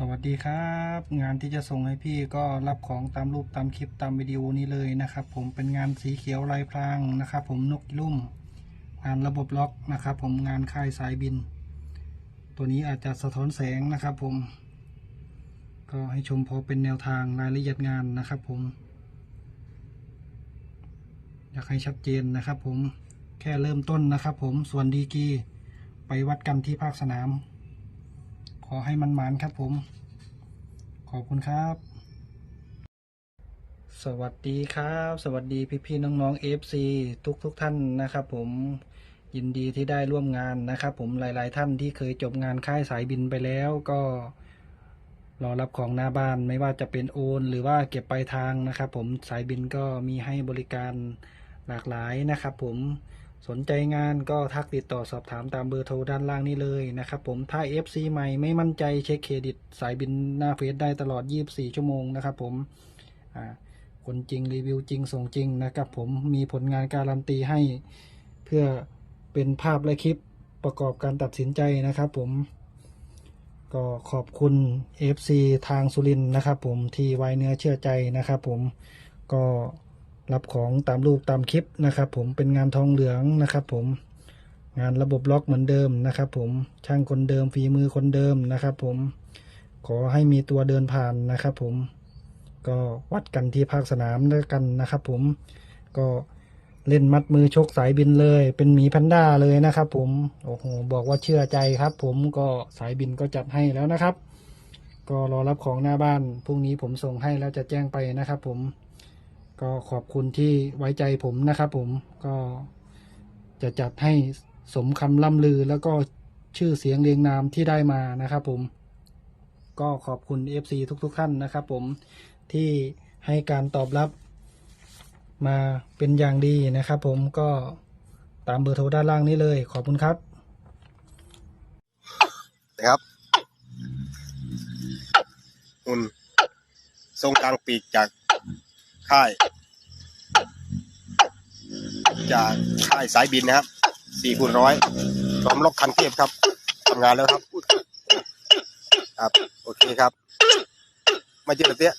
สวัสดีครับ งานที่จะส่งให้พี่ก็รับของตามรูปตามคลิปตามวิดีโอนี้เลยนะครับ ผมเป็นงานสีเขียวลายพรางนะครับ ผมนกลุ่ม งานระบบล็อกนะครับ ผมงานค่ายสายบิน ตัวนี้อาจจะสะท้อนแสงนะครับ ผม ก็ให้ชมพอเป็นแนวทางรายละเอียดงานนะครับ ผม อยากให้ชัดเจนนะครับ ผมแค่เริ่มต้นนะครับ ผมส่วนดีกีไปวัดกันที่ภาคสนาม ขอให้มันหมานครับผม ขอบคุณครับ สวัสดีครับ สวัสดีพี่ๆน้องๆ FC ทุกทุกท่านนะครับ ผมยินดีที่ได้ร่วมงานนะครับ ผมหลาย ๆ ท่านที่เคยจบงานค่ายสายบินไปแล้วก็รอรับของหน้าบ้านไม่ว่าจะเป็นโอน หรือว่าเก็บปลายทางนะครับ ผมสายบินก็มีให้บริการหลากหลายนะครับ ผม สนใจงานก็ทักติดต่อสอบถามตามเบอร์โทรด้านล่างนี้เลยนะครับผมถ้า FC ใหม่ไม่มั่นใจเช็คเครดิตสายบินหน้าเฟซได้ตลอด 24 ชั่วโมงนะครับผมคนจริงรีวิวจริงส่งจริงนะครับผมมีผลงานการันตีให้ เพื่อเป็นภาพและคลิปประกอบการตัดสินใจนะครับผมก็ขอบคุณ FC ทางสุรินนะครับผมที่ไว้เนื้อเชื่อใจนะครับผมก็ รับของตามรูปตามคลิปนะครับผมเป็นงานทองเหลืองนะครับผมงานระบบล็อกเหมือนเดิมนะครับผมช่างคนเดิมฝีมือคนเดิมนะครับผมขอให้มีตัวเดินผ่านนะครับผมก็วัดกันที่ภาคสนามด้วยกันนะครับผมก็เล่นมัดมือชกสายบินเลย เป็นหมีแพนด้าเลยนะครับผมโอ้โหบอกว่าเชื่อใจครับ ผมก็สายบินก็จัดให้แล้วนะครับ ก็รอรับของหน้าบ้านพรุ่งนี้ผมส่งให้แล้วจะแจ้งไปนะครับผม ก็ขอบคุณที่ไว้ใจผมนะครับผมก็จะจัดให้สมคำล่ำลือแล้วก็ชื่อเสียงเรียงนามที่ได้มานะครับผม ก็ขอบคุณ FC ทุกๆท่านนะครับผมที่ให้การตอบรับมาเป็นอย่างดีนะครับผมก็ตามเบอร์โทรด้านล่างนี้เลย ขอบคุณครับนะครับหุ่นทรงกลางปีกจาก ค่าย จากค่ายสายบินนะครับสี่คูณร้อยพร้อมล็อกคันเทพครับทำงานแล้วครับ ครับ โอเคครับ มาเจอเตี้ย